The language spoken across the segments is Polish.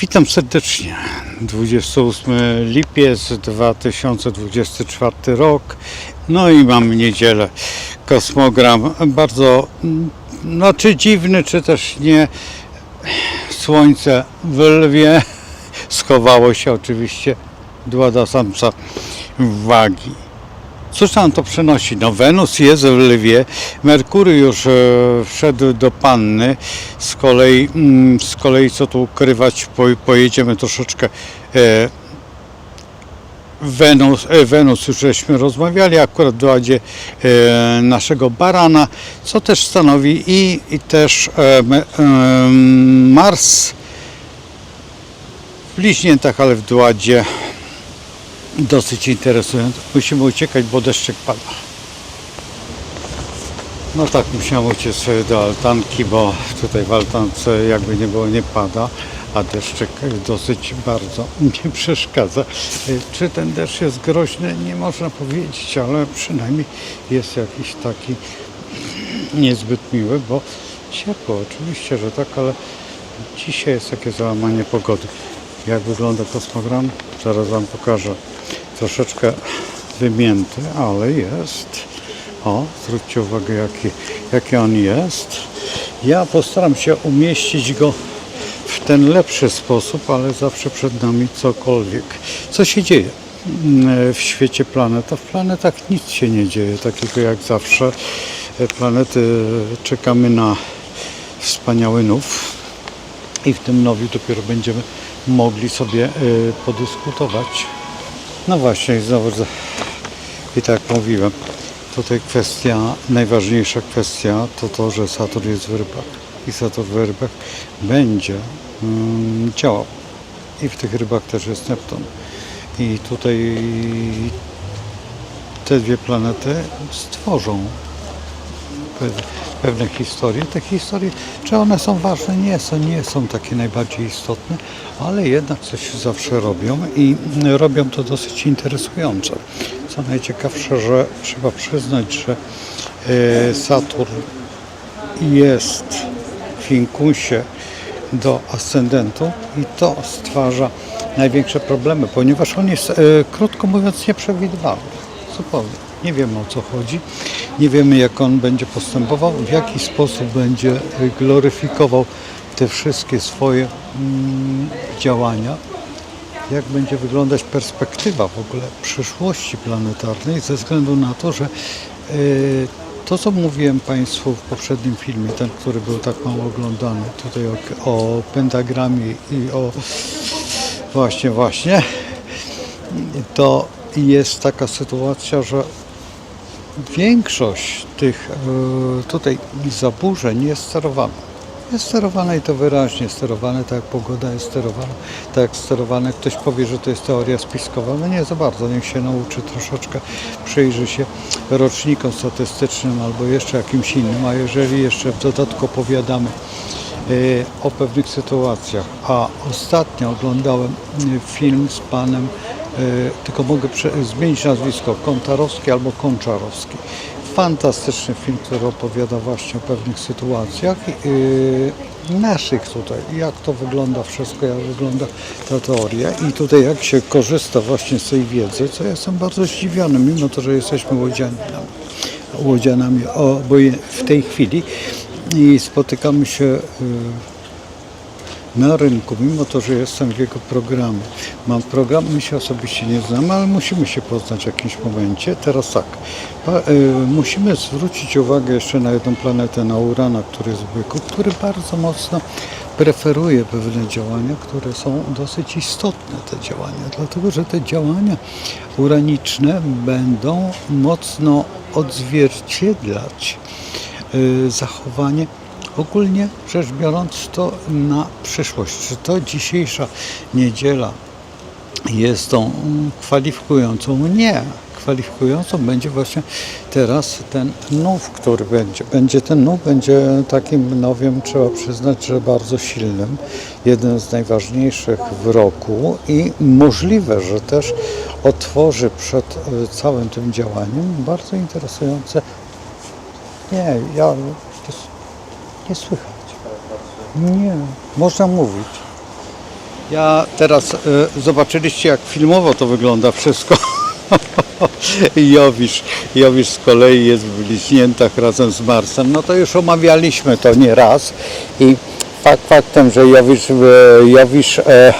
Witam serdecznie. 28 lipiec 2024 rok. No i mam niedzielę. Kosmogram bardzo, no czy dziwny, czy też nie. Słońce w lwie schowało się oczywiście dla samca wagi. Cóż nam to przynosi? No Wenus jest w lwie, Merkury już e, wszedł do panny, z kolei, mm, z kolei co tu ukrywać, po, pojedziemy troszeczkę e, Wenus, e, Wenus już żeśmy rozmawiali, akurat w ładzie e, naszego barana, co też stanowi i, i też e, e, Mars. W bliźniętach, ale w dładzie dosyć interesujące. Musimy uciekać, bo deszczek pada. No tak, musiałem uciec do altanki, bo tutaj w altance jakby nie było, nie pada, a deszczek dosyć bardzo nie przeszkadza. Czy ten deszcz jest groźny? Nie można powiedzieć, ale przynajmniej jest jakiś taki niezbyt miły, bo ciepło, oczywiście, że tak, ale dzisiaj jest takie załamanie pogody. Jak wygląda kosmogram? Zaraz Wam pokażę. Troszeczkę wymięty, ale jest. O, zwróćcie uwagę, jaki, jaki on jest. Ja postaram się umieścić go w ten lepszy sposób, ale zawsze przed nami cokolwiek. Co się dzieje mm, w świecie planet? A w planetach nic się nie dzieje, takiego jak zawsze. E, Planety czekamy na wspaniały nów i w tym nowiu dopiero będziemy mogli sobie y, podyskutować. No właśnie, znowu i tak mówiłem, tutaj kwestia, najważniejsza kwestia to to, że Saturn jest w rybach i Saturn w rybach będzie mm, działał. I w tych rybach też jest Neptun. I tutaj te dwie planety stworzą pewne historie. Te historie, czy one są ważne? Nie są, nie są takie najbardziej istotne, ale jednak coś zawsze robią i robią to dosyć interesująco. Co najciekawsze, że trzeba przyznać, że e, Saturn jest w Inkusie do ascendentu i to stwarza największe problemy, ponieważ on jest, e, krótko mówiąc, nieprzewidywalny. Zupełnie. Nie wiemy o co chodzi, nie wiemy jak on będzie postępował, w jaki sposób będzie gloryfikował te wszystkie swoje mm, działania, jak będzie wyglądać perspektywa w ogóle przyszłości planetarnej ze względu na to, że e, to, co mówiłem Państwu w poprzednim filmie, ten, który był tak mało oglądany, tutaj o, o pentagramie i o właśnie, właśnie, to jest taka sytuacja, że większość tych e, tutaj zaburzeń jest sterowana. Jest sterowane i to wyraźnie sterowane, tak jak pogoda jest sterowana, tak jak sterowane. Ktoś powie, że to jest teoria spiskowa, no nie za bardzo, niech się nauczy troszeczkę, przyjrzy się rocznikom statystycznym albo jeszcze jakimś innym, a jeżeli jeszcze w dodatku opowiadamy e, o pewnych sytuacjach, a ostatnio oglądałem e, film z panem, tylko mogę zmienić nazwisko, Kontarowski albo Konczarowski. Fantastyczny film, który opowiada właśnie o pewnych sytuacjach e, naszych tutaj, jak to wygląda wszystko, jak wygląda ta teoria. I tutaj jak się korzysta właśnie z tej wiedzy, co ja jestem bardzo zdziwiony, mimo to, że jesteśmy łodzianami łodzianami oboje w tej chwili i spotykamy się y, na rynku, mimo to, że jestem w jego programie. Mam program, my się osobiście nie znamy, ale musimy się poznać w jakimś momencie. Teraz tak, y, musimy zwrócić uwagę jeszcze na jedną planetę, na Urana, który jest w byku, który bardzo mocno preferuje pewne działania, które są dosyć istotne, te działania, dlatego że te działania uraniczne będą mocno odzwierciedlać y, zachowanie ogólnie rzecz biorąc to na przyszłość. Czy to dzisiejsza niedziela jest tą kwalifikującą? Nie. Kwalifikującą będzie właśnie teraz ten nów, który będzie. Będzie ten nów, będzie takim nowiem, trzeba przyznać, że bardzo silnym, jeden z najważniejszych w roku i możliwe, że też otworzy przed y, całym tym działaniem bardzo interesujące. Nie, ja nie słychać. Nie, można mówić. Ja teraz e, zobaczyliście jak filmowo to wygląda wszystko. Jowisz, Jowisz z kolei jest w bliźniętach razem z Marsem. No to już omawialiśmy to nie raz i fakt faktem, że Jowisz, Jowisz e,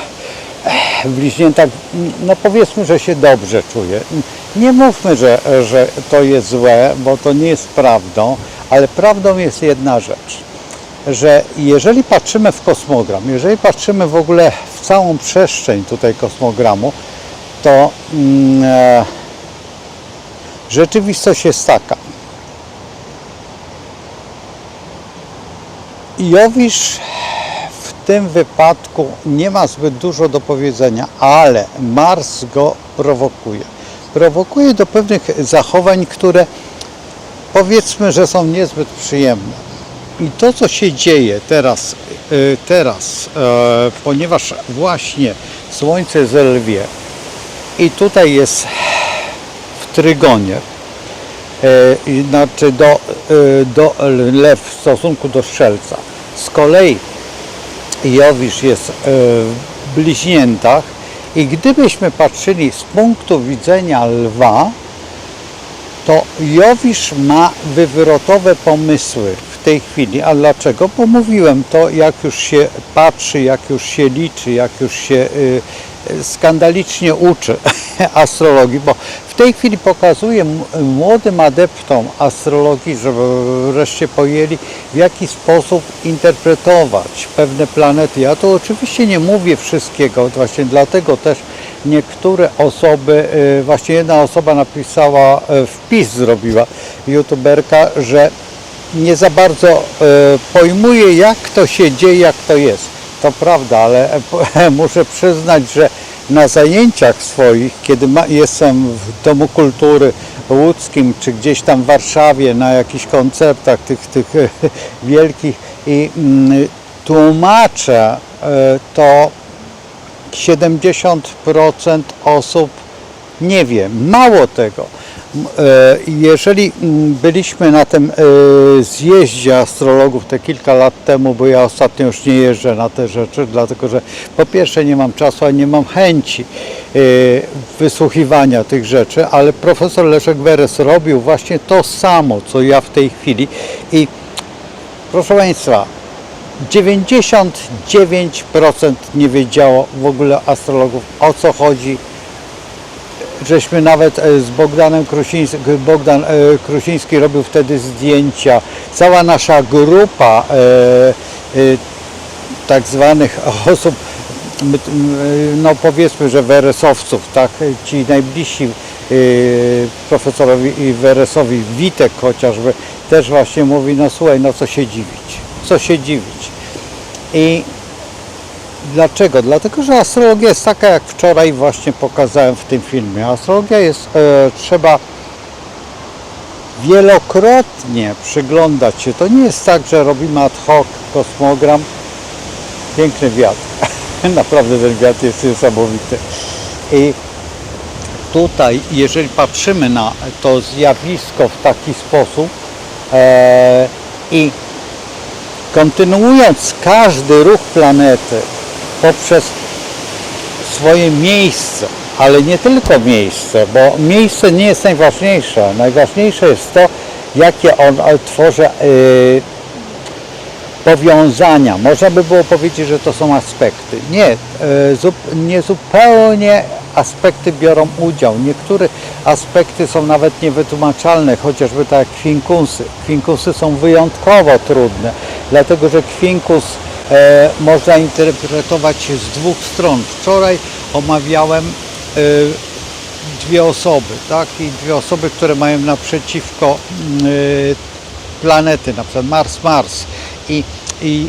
w bliźniętach, no powiedzmy, że się dobrze czuje. Nie mówmy, że, że to jest złe, bo to nie jest prawdą, ale prawdą jest jedna rzecz, że jeżeli patrzymy w kosmogram, jeżeli patrzymy w ogóle w całą przestrzeń tutaj kosmogramu, to mm, e, rzeczywistość jest taka. Jowisz w tym wypadku nie ma zbyt dużo do powiedzenia, ale Mars go prowokuje. Prowokuje do pewnych zachowań, które powiedzmy, że są niezbyt przyjemne. I to, co się dzieje teraz, y, teraz e, ponieważ właśnie Słońce jest lwie i tutaj jest w trygonie, e, znaczy do, e, do lew w stosunku do strzelca. Z kolei Jowisz jest w bliźniętach i gdybyśmy patrzyli z punktu widzenia lwa, to Jowisz ma wywrotowe pomysły w tej chwili. A dlaczego? Bo mówiłem to, jak już się patrzy, jak już się liczy, jak już się y, y, skandalicznie uczy astrologii, bo w tej chwili pokazuję młodym adeptom astrologii, żeby wreszcie pojęli, w jaki sposób interpretować pewne planety. Ja tu oczywiście nie mówię wszystkiego, właśnie dlatego też niektóre osoby, y, właśnie jedna osoba napisała, y, wpis zrobiła, youtuberka, że nie za bardzo e, pojmuję, jak to się dzieje, jak to jest. To prawda, ale muszę przyznać, że na zajęciach swoich, kiedy ma, jestem w Domu Kultury Łódzkim, czy gdzieś tam w Warszawie, na jakichś koncertach tych, tych wielkich i mm, tłumaczę, e, to 70% osób nie wie. Mało tego, jeżeli mm, byliśmy na tym e, zjeździe astrologów te kilka lat temu, bo ja ostatnio już nie jeżdżę na te rzeczy, dlatego że po pierwsze nie mam czasu, a nie mam chęci e, wysłuchiwania tych rzeczy, ale profesor Leszek Weres robił właśnie to samo, co ja w tej chwili i proszę Państwa, 99% nie wiedziało w ogóle astrologów o co chodzi. Żeśmy nawet e, z Bogdanem Krusińskim, Bogdan e, Krusiński robił wtedy zdjęcia. Cała nasza grupa e, tak zwanych osób, no powiedzmy, że weresowców, tak, ci najbliżsi profesorowi Weresowi, Witek chociażby, też właśnie mówi, no słuchaj, no co się dziwić, co się dziwić. I dlaczego? Dlatego, że astrologia jest taka, jak wczoraj właśnie pokazałem w tym filmie. Astrologia jest, e, trzeba wielokrotnie przyglądać się. To nie jest tak, że robimy ad hoc kosmogram. Piękny wiatr. Naprawdę ten wiatr jest niesamowity. I tutaj, jeżeli patrzymy na to zjawisko w taki sposób e, i kontynuując każdy ruch planety poprzez swoje miejsce, ale nie tylko miejsce, bo miejsce nie jest najważniejsze. Najważniejsze jest to, jakie on e, tworzy y, powiązania. Można by było powiedzieć, że to są aspekty. Nie, e, nie zupełnie aspekty biorą udział. Niektóre aspekty są nawet niewytłumaczalne, chociażby tak jak kwinkusy. Kwinkusy są wyjątkowo trudne, dlatego że kwinkus e, można interpretować z dwóch stron. Wczoraj omawiałem e, dwie osoby, tak? I dwie osoby, które mają naprzeciwko mm, y, planety, na przykład Mars, Mars. I, i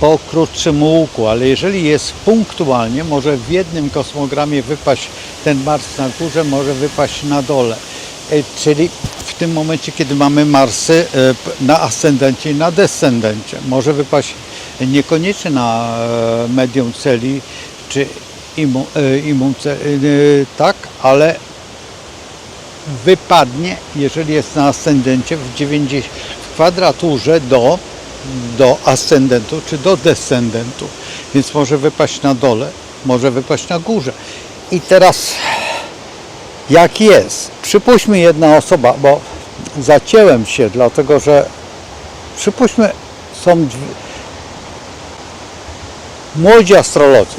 po krótszym łuku, ale jeżeli jest punktualnie, może w jednym kosmogramie wypaść ten Mars na górze, może wypaść na dole. E, Czyli w tym momencie, kiedy mamy Marsy e, na ascendencie i na descendencie, może wypaść niekoniecznie na e, medium celi czy imu, imum ce- e, tak, ale wypadnie, jeżeli jest na ascendencie w, 90, w kwadraturze do do ascendentu czy do descendentu, więc może wypaść na dole, może wypaść na górze. I teraz jak jest? Przypuśćmy jedna osoba, bo zacięłem się, dlatego że przypuśćmy są dwie, młodzi astrolodzy.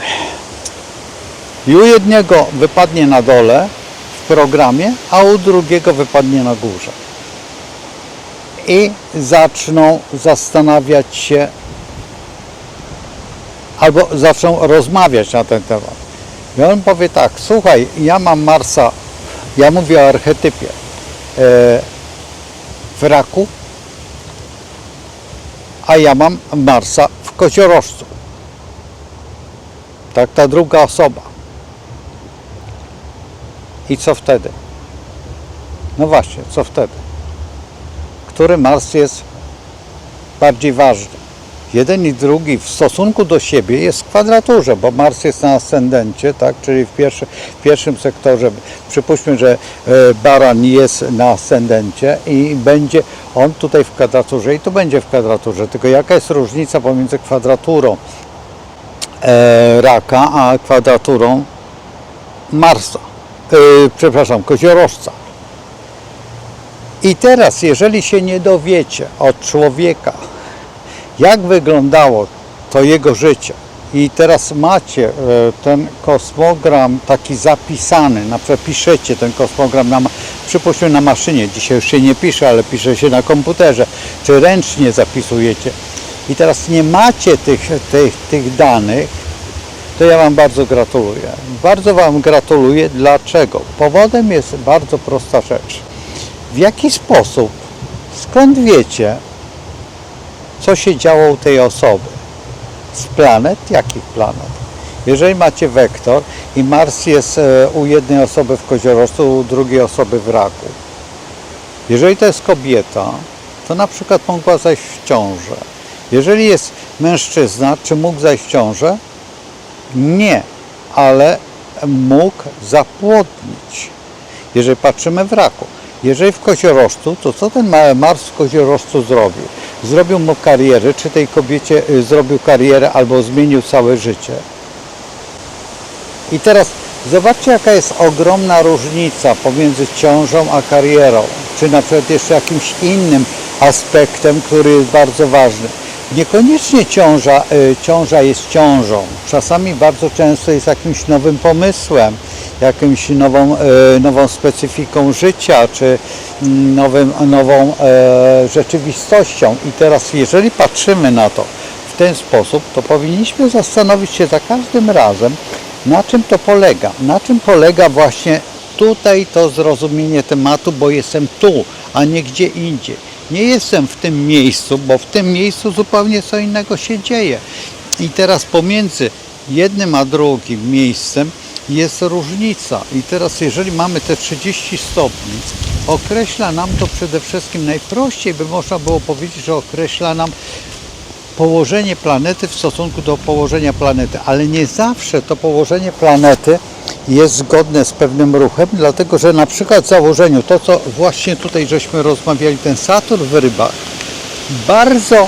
I u jednego wypadnie na dole w programie, a u drugiego wypadnie na górze. I zaczną zastanawiać się albo zaczną rozmawiać na ten temat. I on powie tak, słuchaj, ja mam Marsa, ja mówię o archetypie, e, w raku, a ja mam Marsa w koziorożcu. Tak, ta druga osoba. I co wtedy? No właśnie, co wtedy? Który Mars jest bardziej ważny? Jeden i drugi w stosunku do siebie jest w kwadraturze, bo Mars jest na ascendencie, tak? czyli w, pierwszy, w pierwszym sektorze. Przypuśćmy, że e, Baran jest na ascendencie i będzie on tutaj w kwadraturze i tu będzie w kwadraturze. Tylko jaka jest różnica pomiędzy kwadraturą e, Raka, a kwadraturą Marsa? E, przepraszam, koziorożca. I teraz, jeżeli się nie dowiecie od człowieka, jak wyglądało to jego życie, i teraz macie e, ten kosmogram taki zapisany, na przykład piszecie ten kosmogram na, przypuśćmy na maszynie, dzisiaj już się nie pisze, ale pisze się na komputerze, czy ręcznie zapisujecie. I teraz nie macie tych, tych, tych danych, to ja Wam bardzo gratuluję. Bardzo Wam gratuluję. Dlaczego? Powodem jest bardzo prosta rzecz. W jaki sposób, skąd wiecie, co się działo u tej osoby? Z planet? Jakich planet? Jeżeli macie wektor i Mars jest e, u jednej osoby w koziorożcu, u drugiej osoby w raku. Jeżeli to jest kobieta, to na przykład mogła zajść w ciążę. Jeżeli jest mężczyzna, czy mógł zajść w ciążę? Nie, ale mógł zapłodnić, jeżeli patrzymy w raku. Jeżeli w koziorożcu, to co ten ma- Mars w koziorożcu zrobił? Zrobił mu karierę, czy tej kobiecie y, zrobił karierę, albo zmienił całe życie. I teraz zobaczcie, jaka jest ogromna różnica pomiędzy ciążą a karierą, czy na przykład jeszcze jakimś innym aspektem, który jest bardzo ważny. Niekoniecznie ciąża, y, ciąża jest ciążą. Czasami bardzo często jest jakimś nowym pomysłem, jakimś nową, y, nową specyfiką życia, czy mm, nowym, nową e, rzeczywistością. I teraz, jeżeli patrzymy na to w ten sposób, to powinniśmy zastanowić się za każdym razem, na czym to polega? Na czym polega właśnie tutaj to zrozumienie tematu, bo jestem tu, a nie gdzie indziej. Nie jestem w tym miejscu, bo w tym miejscu zupełnie co innego się dzieje. I teraz pomiędzy jednym a drugim miejscem jest różnica. I teraz jeżeli mamy te 30 stopni, określa nam to przede wszystkim najprościej by można było powiedzieć, że określa nam położenie planety w stosunku do położenia planety, ale nie zawsze to położenie planety jest zgodne z pewnym ruchem, dlatego że na przykład w założeniu, to co właśnie tutaj żeśmy rozmawiali, ten Saturn w rybach, bardzo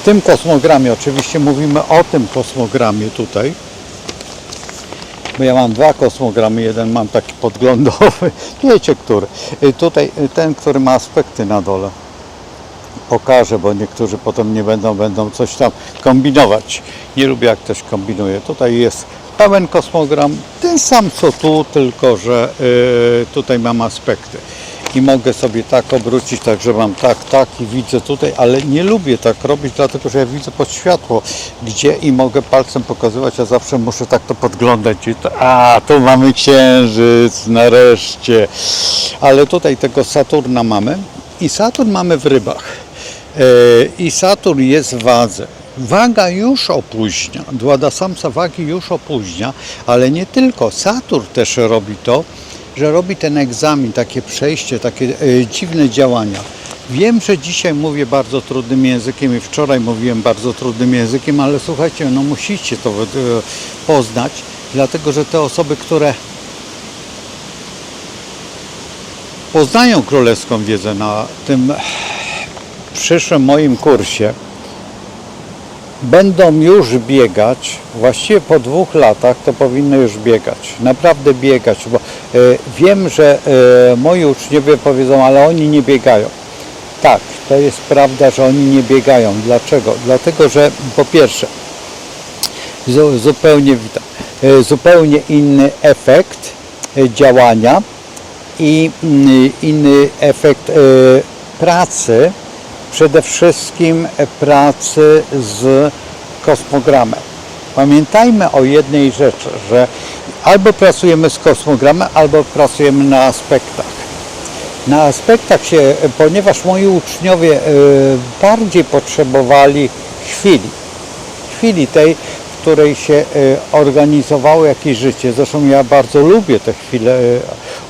w tym kosmogramie, oczywiście mówimy o tym kosmogramie tutaj, bo ja mam dwa kosmogramy, jeden mam taki podglądowy, wiecie który, tutaj ten, który ma aspekty na dole pokażę, bo niektórzy potem nie będą, będą coś tam kombinować. Nie lubię jak ktoś kombinuje. Tutaj jest pełen kosmogram, ten sam co tu, tylko że y, tutaj mam aspekty. I mogę sobie tak obrócić, tak że mam tak, tak i widzę tutaj, ale nie lubię tak robić, dlatego że ja widzę pod światło, gdzie i mogę palcem pokazywać, a zawsze muszę tak to podglądać. A, tu mamy księżyc, nareszcie. Ale tutaj tego Saturna mamy i Saturn mamy w rybach. E, I Saturn jest w wadze. Waga już opóźnia, dla samca wagi już opóźnia, ale nie tylko. Saturn też robi to, że robi ten egzamin, takie przejście, takie e, dziwne działania. Wiem, że dzisiaj mówię bardzo trudnym językiem i wczoraj mówiłem bardzo trudnym językiem, ale słuchajcie, no musicie to e, poznać, dlatego że te osoby, które poznają królewską wiedzę na tym przyszłym moim kursie będą już biegać, właściwie po dwóch latach to powinny już biegać, naprawdę biegać, bo e, wiem, że e, moi uczniowie powiedzą, ale oni nie biegają. Tak, to jest prawda, że oni nie biegają. Dlaczego? Dlatego, że po pierwsze, zu, zupełnie e, zupełnie inny efekt działania i mm, inny efekt pracy, przede wszystkim pracy z kosmogramem. Pamiętajmy o jednej rzeczy, że albo pracujemy z kosmogramem, albo pracujemy na aspektach. Na aspektach się, ponieważ moi uczniowie e, bardziej potrzebowali chwili, chwili tej, której się e, organizowało jakieś życie. Zresztą ja bardzo lubię te chwile e,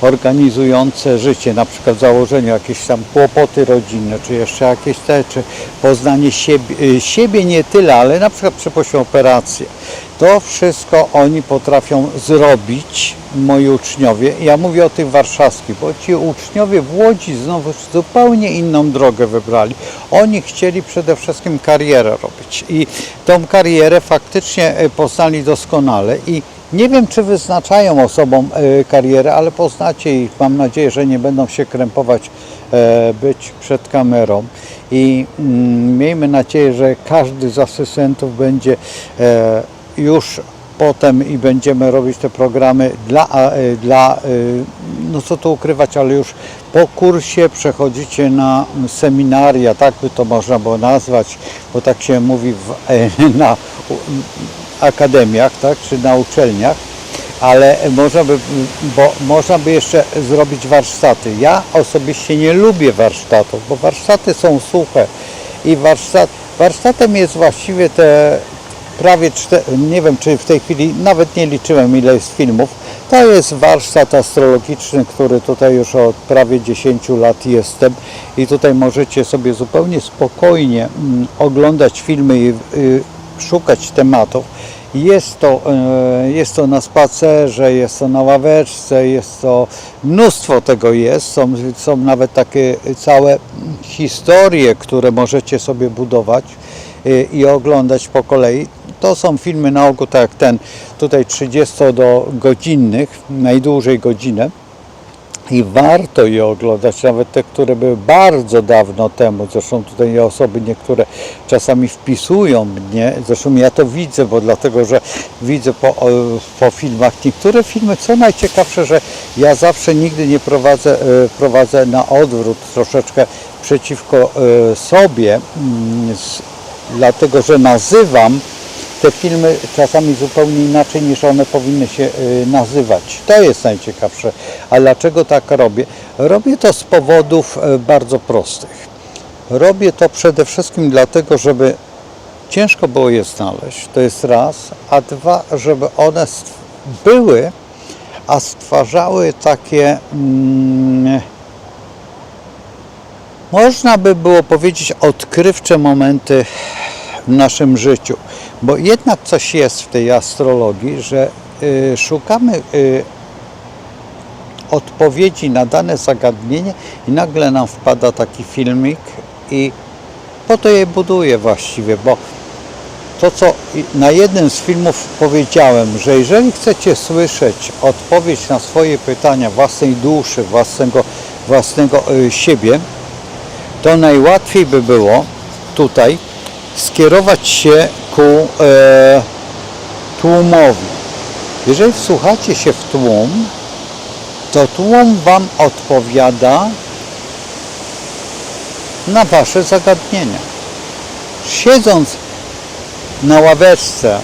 organizujące życie, na przykład założenie jakieś tam kłopoty rodzinne, czy jeszcze jakieś te, czy poznanie siebie, e, siebie nie tyle, ale na przykład przypuśćmy operację. To wszystko oni potrafią zrobić, moi uczniowie. Ja mówię o tych warszawskich, bo ci uczniowie w Łodzi znowu zupełnie inną drogę wybrali. Oni chcieli przede wszystkim karierę robić i tą karierę faktycznie e, poznali doskonale i nie wiem, czy wyznaczają osobom e, karierę, ale poznacie ich. Mam nadzieję, że nie będą się krępować e, być przed kamerą. I mm, miejmy nadzieję, że każdy z asystentów będzie już potem i będziemy robić te programy dla, e, dla e, no co tu ukrywać, ale już po kursie przechodzicie na seminaria, tak by to można było nazwać, bo tak się mówi w, e, na akademiach, tak, czy na uczelniach, ale można by, bo można by jeszcze zrobić warsztaty. Ja osobiście nie lubię warsztatów, bo warsztaty są suche i warsztat, warsztatem jest właściwie te prawie, nie wiem czy w tej chwili, nawet nie liczyłem ile jest filmów, to jest warsztat astrologiczny, który tutaj już od prawie 10 lat jestem i tutaj możecie sobie zupełnie spokojnie mm, oglądać filmy i y, szukać tematów. Jest to, e, jest to na spacerze, jest to na ławeczce, jest to mnóstwo tego jest. Są, są nawet takie całe historie, które możecie sobie budować y, i oglądać po kolei. To są filmy na ogół tak jak ten, tutaj 30 do godzinnych, najdłużej godzinę. I warto je oglądać, nawet te, które były bardzo dawno temu. Zresztą tutaj osoby niektóre czasami wpisują mnie. Zresztą ja to widzę, bo dlatego, że widzę po, o, po filmach niektóre filmy. Co najciekawsze, że ja zawsze nigdy nie prowadzę, e, prowadzę na odwrót troszeczkę przeciwko e, sobie, mm, dlatego że nazywam te filmy czasami zupełnie inaczej niż one powinny się y, nazywać. To jest najciekawsze. A dlaczego tak robię? Robię to z powodów y, bardzo prostych. Robię to przede wszystkim dlatego, żeby ciężko było je znaleźć, to jest raz, a dwa, żeby one były, a stwarzały takie, mm, można by było powiedzieć, odkrywcze momenty w naszym życiu. Bo jednak coś jest w tej astrologii, że y, szukamy y, odpowiedzi na dane zagadnienie i nagle nam wpada taki filmik i po to je buduję właściwie, bo to co na jednym z filmów powiedziałem, że jeżeli chcecie słyszeć odpowiedź na swoje pytania własnej duszy, własnego, własnego y, siebie, to najłatwiej by było tutaj skierować się ku e, tłumowi. Jeżeli wsłuchacie się w tłum, to tłum Wam odpowiada na Wasze zagadnienia. Siedząc na ławeczce,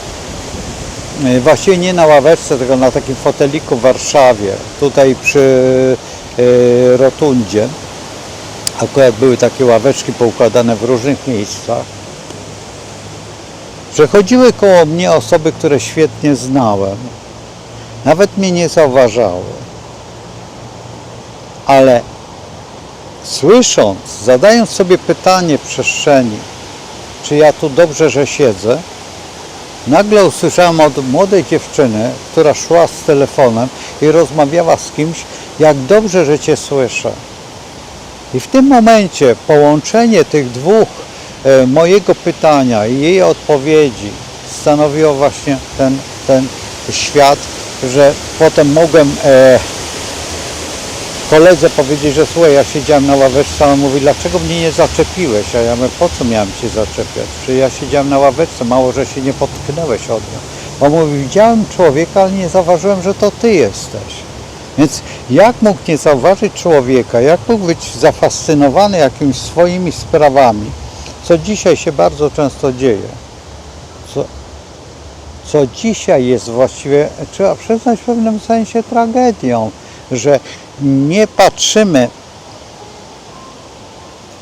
e, właściwie nie na ławeczce, tylko na takim foteliku w Warszawie, tutaj przy e, rotundzie, akurat były takie ławeczki poukładane w różnych miejscach. Przechodziły koło mnie osoby, które świetnie znałem. Nawet mnie nie zauważały. Ale słysząc, zadając sobie pytanie przestrzeni, czy ja tu dobrze, że siedzę, nagle usłyszałem od młodej dziewczyny, która szła z telefonem i rozmawiała z kimś, jak dobrze, że Cię słyszę. I w tym momencie połączenie tych dwóch mojego pytania i jej odpowiedzi stanowiło właśnie ten, ten świat, że potem mogłem e, koledze powiedzieć, że słuchaj, ja siedziałem na ławeczce, on mówi, dlaczego mnie nie zaczepiłeś? A ja mówię, po co miałem Cię zaczepiać? Czy ja siedziałem na ławeczce, mało, że się nie potknęłeś od nią. On mówi, widziałem człowieka, ale nie zauważyłem, że to Ty jesteś. Więc jak mógł nie zauważyć człowieka, jak mógł być zafascynowany jakimiś swoimi sprawami, co dzisiaj się bardzo często dzieje, co, co dzisiaj jest właściwie, trzeba przyznać w pewnym sensie tragedią, że nie patrzymy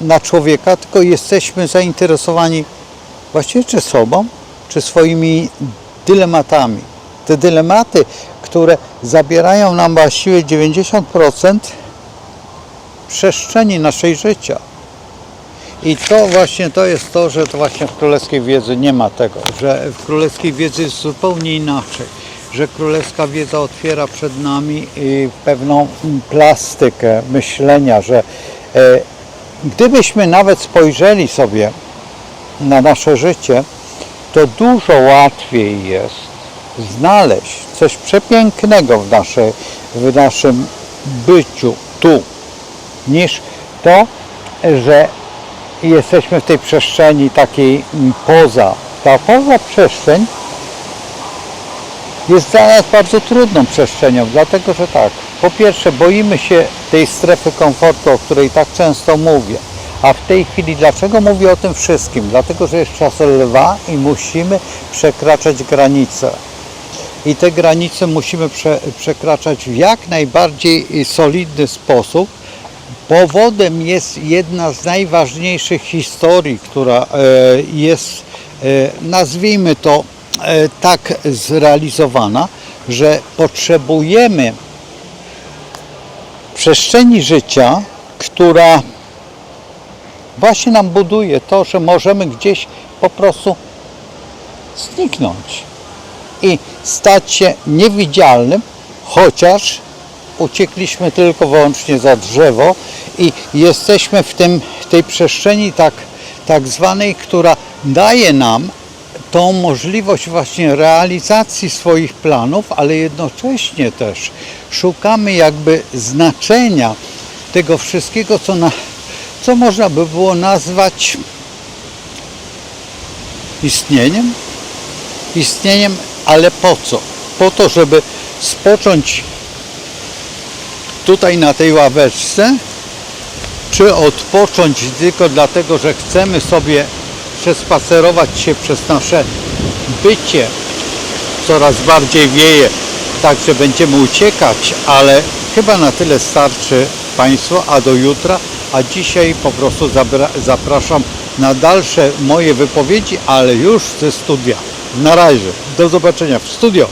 na człowieka, tylko jesteśmy zainteresowani właściwie czy sobą, czy swoimi dylematami. Te dylematy, które zabierają nam właściwie 90% przestrzeni naszej życia. I to właśnie to jest to, że to właśnie w królewskiej wiedzy nie ma tego, że w królewskiej wiedzy jest zupełnie inaczej, że królewska wiedza otwiera przed nami y, pewną plastykę myślenia, że e, gdybyśmy nawet spojrzeli sobie na nasze życie, to dużo łatwiej jest znaleźć coś przepięknego w, naszej, w naszym byciu tu, niż to, że jesteśmy w tej przestrzeni takiej mm, poza. Ta poza przestrzeń jest dla nas bardzo trudną przestrzenią, dlatego że tak, po pierwsze boimy się tej strefy komfortu, o której tak często mówię. A w tej chwili dlaczego mówię o tym wszystkim? Dlatego, że jest czas lwa i musimy przekraczać granice. I te granice musimy prze, przekraczać w jak najbardziej solidny sposób. Powodem jest jedna z najważniejszych historii, która e, jest, e, nazwijmy to, e, tak zrealizowana, że potrzebujemy przestrzeni życia, która właśnie nam buduje to, że możemy gdzieś po prostu zniknąć i stać się niewidzialnym, chociaż uciekliśmy tylko wyłącznie za drzewo i jesteśmy w tym, tej przestrzeni tak, tak zwanej, która daje nam tą możliwość właśnie realizacji swoich planów, ale jednocześnie też szukamy jakby znaczenia tego wszystkiego, co, na, co można by było nazwać istnieniem. Istnieniem, ale po co? Po to, żeby spocząć tutaj na tej ławeczce, czy odpocząć tylko dlatego, że chcemy sobie przespacerować się przez nasze bycie. Coraz bardziej wieje, tak że będziemy uciekać, ale chyba na tyle starczy Państwu, a do jutra, a dzisiaj po prostu zapraszam na dalsze moje wypowiedzi, ale już ze studia. Na razie, do zobaczenia w studio.